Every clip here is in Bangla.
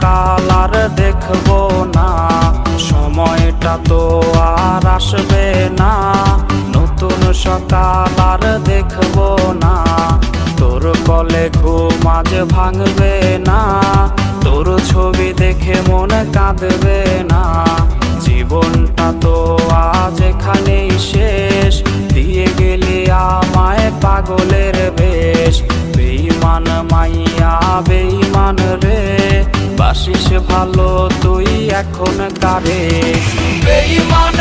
কাল আর দেখব না। সময়টা তো আর আসবে না। নতুন সকাল আর দেখব না। তোর কলে ঘুম আজ ভাঙবে না। তোর ছবি দেখে মন কাঁদবে না। জীবনটা তো আজ এখানেই শেষ। দিয়ে গেলি আমায় পাগলের বেশ। বেইমান মাইয়া বেই বাসিস ভালো তুই এখন কারে? বেইমান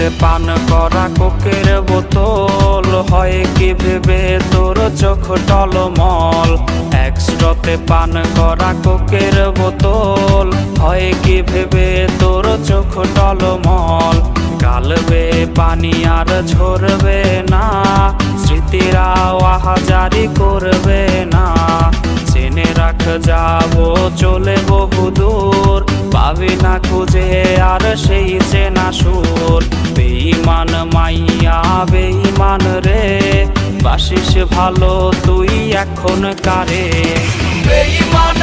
একস্ট্রতে পান করা কোকের বোতল। হয় কি ভেবে তোর চোখ টলমল? একস্ট্রতে পান করা কোকের বোতল। হয় কি ভেবে তোর চোখ টলমল? গালবে পানি আর ঝরবে না। স্মৃতিরা আহাজারি করবে না। চেনে রাখ, যাব, চলে বহু দূর পাবি না খুঁজে আর সেই চেনা সুর। বেইমান মাইয়া বেইমান রে। বাসিস ভালো তুই এখন কারে? বেইমান